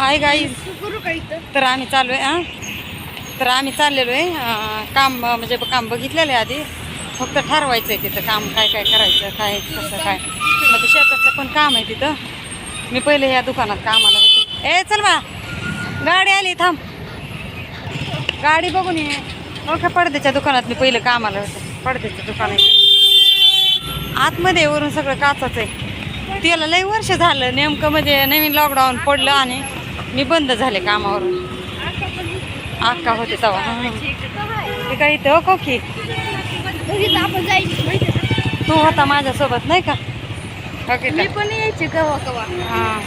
हाय इथं? तर आम्ही चालू आहे हां? तर आम्ही चाललेलो आहे काम म्हणजे काम बघितलेलं आहे आधी. फक्त ठरवायचं आहे तिथं काम काय काय करायचं काय कसं काय. मग ते शेतातलं पण काम आहे तिथं. मी पहिले या दुकानात कामाला होते. ए चल बा. गाडी आली थांब. गाडी बघून ये. ओळखा पडद्याच्या दुकानात मी पहिले कामाला होते. पडद्याच्या दुकान आहे आतमध्ये वरून सगळं काचाच आहे. त्याला लई वर्ष झालं नेमकं म्हणजे नवीन लॉकडाऊन पडलं आणि मी बंद झाले कामावरून. अक्का होते तेव्हा. हां. ते काय इथं हो कोकी? तू होता माझ्यासोबत नाही का? ओके मी पण यायचे कवा कवा. हां.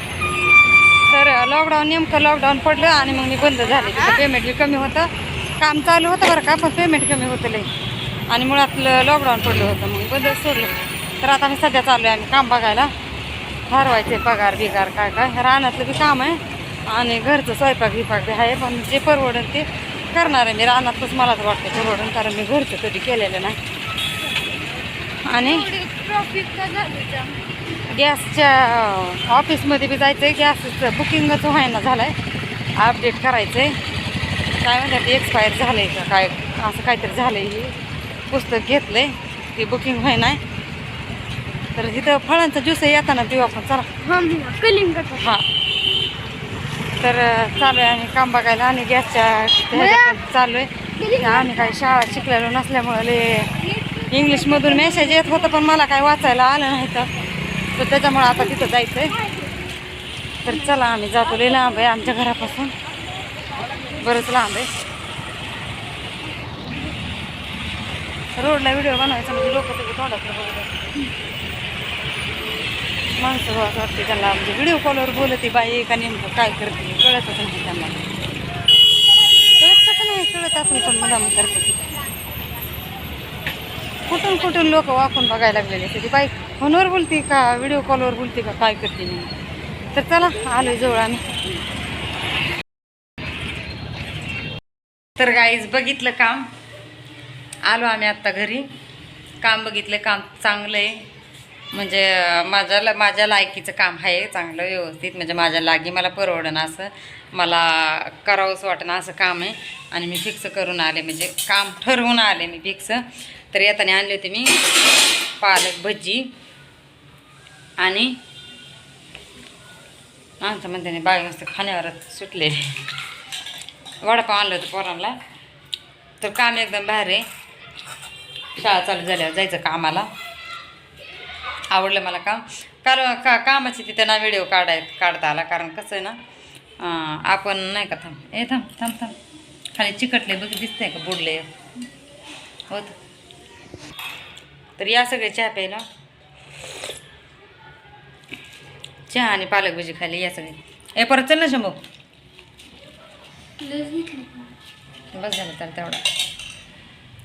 तर लॉकडाऊन नेमकं लॉकडाऊन पडलं आणि मग मी बंद झाले. तिथं पेमेंट बी कमी होतं. काम चालू होतं बरं का पण पेमेंट कमी होतं लई. आणि मुळात लॉकडाऊन पडलं होतं मग बंद सोडलं. तर आता मी सध्या चालू आहे आम्ही काम बघायला. ठरवायचे पगार बिगार काय काय रानातलं बी काम आहे. आणि घरचं स्वयंपाक बिपाक बी आहे पण जे परवडेल ते करणार आहे. मी रानातलंच मलाच वाटतं परवडेल कारण मी घरचं कधी केलेलं नाही. आणि गॅसच्या ऑफिसमध्ये बी जायचं आहे गॅसचं बुकिंगच व्हायना झालं आहे अपडेट करायचं आहे काय म्हणतात एक्सपायर झालं आहे का काय असं काहीतरी झालं आहे हे पुस्तक घेतलं आहे ते बुकिंग व्हायना आहे. तर तिथं फळांचा ज्यूस येताना देऊ आपण चला. हा हां. तर चालू आहे आणि काम बघायला आणि गॅसच्या चालू आहे. आम्ही काही शाळा शिकलेलो नसल्यामुळे इंग्लिशमधून मेसेज येत होतं पण मला काय वाचायला आलं नाही तर. तर त्याच्यामुळे आता तिथं जायचं आहे तर चला आम्ही जातो. लय लांब आहे आमच्या घरापासून. बरंच लांब आहे. रोडला व्हिडिओ बनवायचा म्हणजे लोक सगळे तोंडाकडे बघतात. माणसं असं वाटते त्यांना म्हणजे व्हिडिओ कॉलवर बोलते बाई का नेमकं काय करते कळतच नाही त्यांना. कळत कसं नाही कळत असून पण मला करते. कुठून कुठून लोक वाकून बघायला लागलेले असते. ती बाई फोनवर बोलते का व्हिडिओ कॉलवर बोलते का काय करते मी तर चला आलो जवळ आम्ही. तर गाईज बघितलं काम. आलो आम्ही आत्ता घरी. काम बघितलं काम चांगलं आहे म्हणजे माझ्या माझ्या लायकीचं काम आहे चांगलं व्यवस्थित. म्हणजे माझ्या लागी मला परवडणं असं मला करावंसं वाटणं असं काम आहे. आणि मी फिक्स करून आले. म्हणजे काम ठरवून आले मी फिक्स तर येताना आणले होते मी. पालक भजी आणि आमचं म्हणते बाग मस्त खाण्यावरच सुटले. वडापाव आणलं होतं पोरांना. तर काम एकदम भारी आहे. शाळा चालू झाल्यावर जायचं कामाला. आवडलं मला काम. कारण का कामाची तिथे ना व्हिडिओ काढाय काढता आला. कारण कसं आहे ना आपण नाही का थांब. ए थांब थांब थांब. खाली चिकटले बघ दिसतंय का बुडले. होत तर. या सगळे चहा प्यायला. चहा आणि पालक भजी खाली या सगळे. ए परत चल ना शंभू. बस झालं तर तेवढा.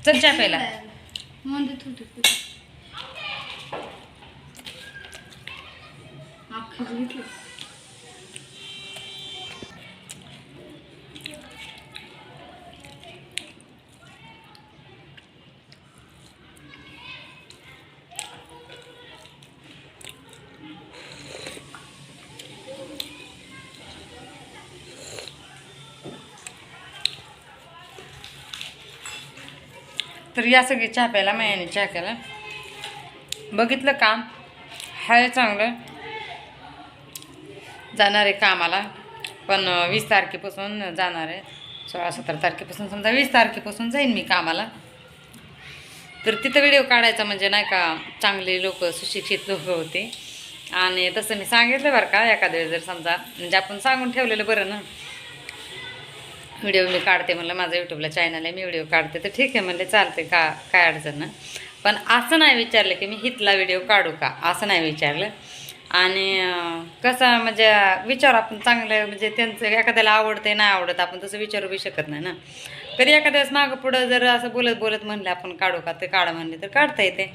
चल चहा प्यायला म्हणजे थोडी अख्खीच घेतली तर या सगळी चहा प्यायला मैयाने चहा केला. बघितलं काम. हाय चांगलं. जाणार आहे कामाला. पण वीस तारखेपासून जाणार आहे. सोळा सतरा तारखेपासून समजा वीस तारखेपासून जाईन मी कामाला. तर तिथं व्हिडिओ काढायचा म्हणजे नाही का चांगले लोक सुशिक्षित लोक होते. आणि तसं मी सांगितलं बरं का एखाद्या वेळेस जर समजा म्हणजे आपण सांगून ठेवलेलं बरं ना. व्हिडिओ मी काढते म्हणलं माझं यूट्यूबला चॅनल आहे मी व्हिडिओ काढते. तर ठीक आहे म्हणले चालते का काय अडचण पण असं नाही विचारलं की मी हितला व्हिडिओ काढू का? असं नाही विचारलं. आणि कसं म्हणजे विचार आपण चांगलं म्हणजे त्यांचं एखाद्याला आवडते नाही आवडत आपण तसं विचारू बी शकत नाही ना. कधी एखाद्या वेळेस मागं पुढं जर असं बोलत बोलत म्हणलं आपण काढू का? ते काढ म्हणले तर काढता येते.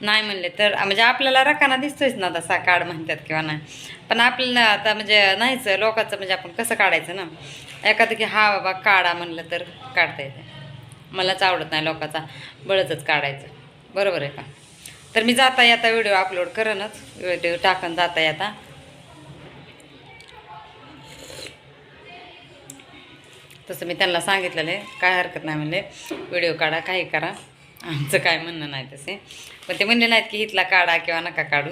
नाही म्हणले तर म्हणजे आपल्याला रकाना दिसतोयच ना तसा काढ म्हणतात किंवा नाही. पण आपल्याला आता म्हणजे नाहीच लोकांचं म्हणजे आपण कसं काढायचं ना? एखादं की हा बाबा काढा म्हणलं तर काढता येते. मलाच आवडत नाही लोकांचा बळचच काढायचं. बरोबर आहे का? तर मी जाता येता व्हिडिओ अपलोड करेनच व्हिडिओ टाकन जाता येता. तसं मी त्यांना सांगितलेलं आहे काय हरकत नाही म्हणले. व्हिडिओ काढा काही करा. आमचं काय म्हणणं नाही तसे. पण ते म्हणले नाहीत की हितला काढा किंवा नका काढू.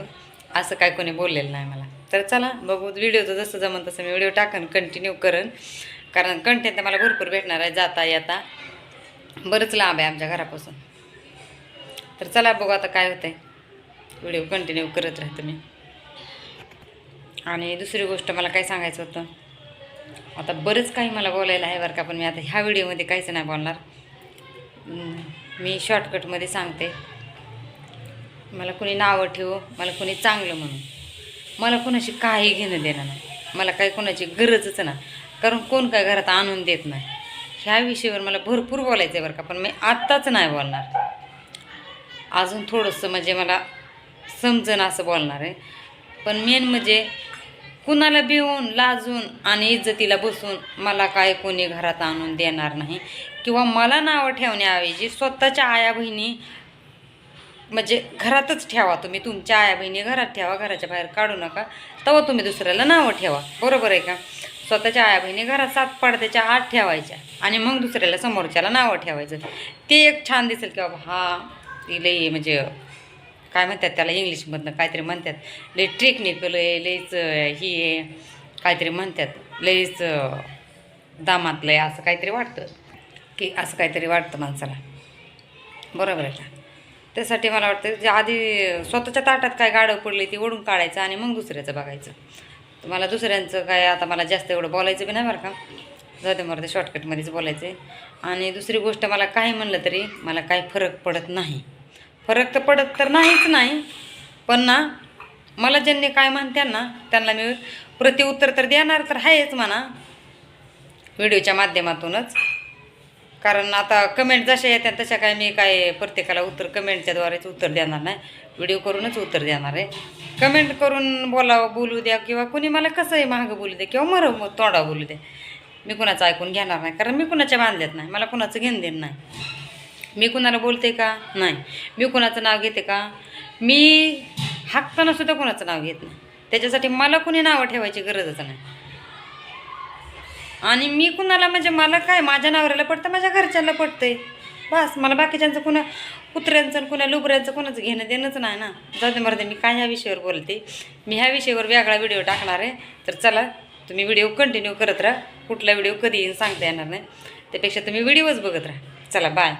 असं काय कोणी बोललेलं नाही मला. तर चला बघू. व्हिडिओचं जसं जमन तसं मी व्हिडिओ टाकन कंटिन्यू करेन कारण कंटेंट मला भरपूर भेटणार आहे जाता येता. बरंच लांब आहे आमच्या घरापासून. तर चला बघू आता काय होतंय. व्हिडिओ कंटिन्यू करत राहते मी. आणि दुसरी गोष्ट मला काय सांगायचं होतं? आता बरंच काही मला बोलायला आहे बरं का पण मी आता ह्या व्हिडिओमध्ये काहीच नाही बोलणार. मी शॉर्टकटमध्ये सांगते. मला कोणी नावं ठेवू मला कोणी चांगलं म्हणू. मला कोणाशी काही घेणं देणं नाही. मला काही कोणाची गरजच नाही. कारण कोण काय घरात आणून देत नाही. ह्या विषयावर मला भरपूर बोलायचं आहे बरं का पण मी आत्ताच नाही बोलणार. अजून थोडंसं म्हणजे मला समजन असं बोलणार आहे. पण मेन म्हणजे कुणाला भिवून लाजून आणि इज्जतीला बसून मला काय कोणी घरात आणून देणार नाही. किंवा मला नावं ठेवण्याऐवजी स्वतःच्या आया बहिणी म्हणजे घरातच ठेवा तुम्ही. तुमच्या आया बहिणी घरात ठेवा घराच्या बाहेर काढू नका. तेव्हा तुम्ही दुसऱ्याला नावं ठेवा. बरोबर आहे का? स्वतःच्या आया बहिणी घरात सात पडद्याच्या आत ठेवायच्या आणि मग दुसऱ्याला समोरच्याला नावं ठेवायचं. ते एक छान दिसेल की बाबा हा ती लई म्हणजे काय म्हणतात त्याला इंग्लिशमधनं काहीतरी म्हणतात. लई टेक्निकल आहे लईच ही आहे काहीतरी म्हणतात. लईच दामातलं आहे असं काहीतरी वाटतं. की असं काहीतरी वाटतं माणसाला. बरोबर आहे का? त्यासाठी मला वाटतं जे आधी स्वतःच्या ताटात काय गाडं पडली ती ओढून काढायचं आणि मग दुसऱ्याचं बघायचं. तर मला दुसऱ्यांचं काय आता मला जास्त एवढं बोलायचं बी नाही बरं का. जाऊ दे मला शॉर्टकटमध्येच बोलायचं आहे आणि दुसरी गोष्ट मला काही म्हणलं तरी मला काही फरक पडत नाही. फरक तर पडत तर नाहीच नाही. पण ना मला ज्यांनी काय म्हणतात ना त्यांना मी प्रतिउत्तर तर देणार तर आहेच म्हणा. व्हिडिओच्या माध्यमातूनच. कारण आता कमेंट जशा येतात तशा काय मी काय प्रत्येकाला उत्तर कमेंटच्याद्वारेच उत्तर देणार नाही. व्हिडिओ करूनच उत्तर देणार आहे. कमेंट करून बोलावं बोलू द्या किंवा कोणी मला कसंही महागं बोलू दे किंवा मर तोंडा बोलू दे. मी कुणाचं ऐकून घेणार नाही. कारण मी कुणाच्या बांधल्यात नाही. मला कुणाचं घेणं देणं नाही. मी कुणाला बोलते का? नाही. मी कुणाचं नाव घेते का? मी हक्कानं सुद्धा कुणाचं नाव घेत नाही. त्याच्यासाठी मला कुणी नावं ठेवायची गरजच नाही. आणि मी कुणाला म्हणजे मला काय? माझ्या नवऱ्याला पडतं माझ्या घरच्यांना पडतंय बस मला बाकीच्यांचं कुणा कुत्र्यांचं कुणा लुबऱ्यांचं कुणाचं घेणं देणंच नाही ना. जाऊ दे मरते मी काय ह्या विषयावर बोलते? मी ह्या विषयावर वेगळा व्हिडिओ टाकणार आहे. तर चला तुम्ही व्हिडिओ कंटिन्यू करत राहा. कुठला व्हिडिओ कधी येईन सांगता येणार नाही. त्यापेक्षा तुम्ही व्हिडिओच बघत राहा. चला बाय